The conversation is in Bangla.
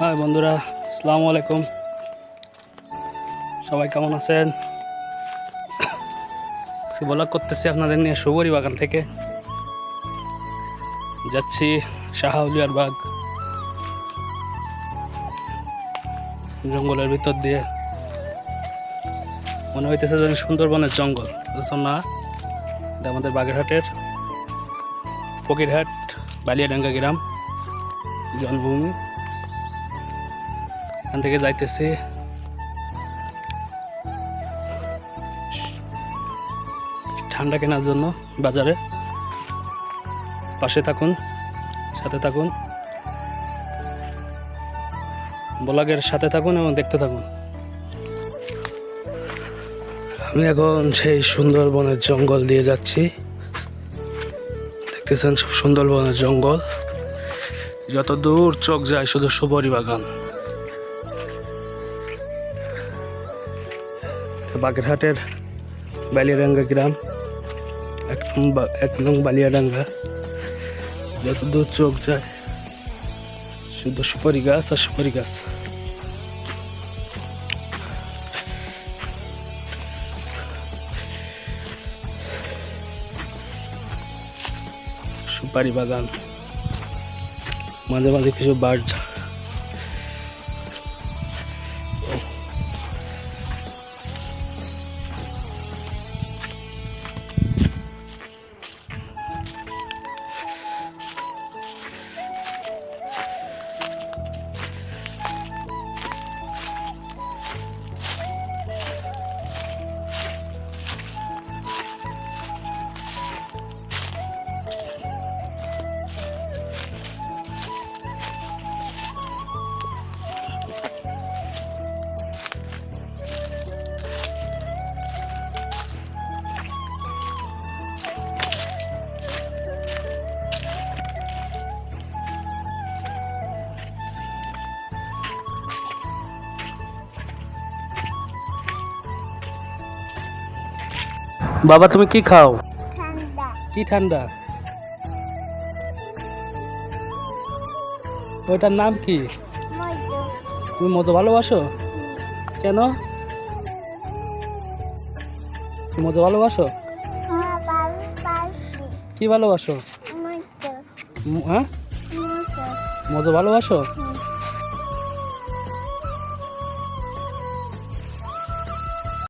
হাই বন্ধুরা, আসসালামু আলাইকুম। সবাই কেমন আছেন? ব্লগ করতেছি আপনাদের নিয়ে সুবরি বাগান থেকে। যাচ্ছি শাহাউলিয়ার বাগ। জঙ্গলের ভিতর দিয়ে। মনে হইতেছে যেন সুন্দরবনের জঙ্গল। বুঝছেন না, এটা আমাদের বাগেরহাটের ফকিরহাট, বালিয়াডাঙ্গা গ্রাম, জন্মভূমি। এখান থেকে যাইতেছি। ঠান্ডা কেনার জন্য বাজারে। পাশে থাকুন, সাথে থাকুন। ব্লগের সাথে থাকুন এবং দেখতে থাকুন। আমি এখন সেই সুন্দরবনের জঙ্গল দিয়ে যাচ্ছি। দেখতেছেন সব সুন্দরবনের জঙ্গল। যত দূর চোখ যায় শুধু সুবরি বাগান বাগেরহাটের বালিয়াডাঙ্গা গ্রাম। এক নং এক নং বালিয়াডাঙ্গা। যত দূর চোখ যায়, শুধু সুপারি গাছ আর সুপারি গাছ। সুপারি বাগান। মাঝে মাঝে কিছু বার্ড বাবা তুমি কি খাও? কি ঠান্ডা? ওইটার নাম কি? তুমি মজা ভালোবাসো? কেন? মজা ভালোবাসো? কি ভালোবাসো? হ্যাঁ? মজা ভালোবাসো?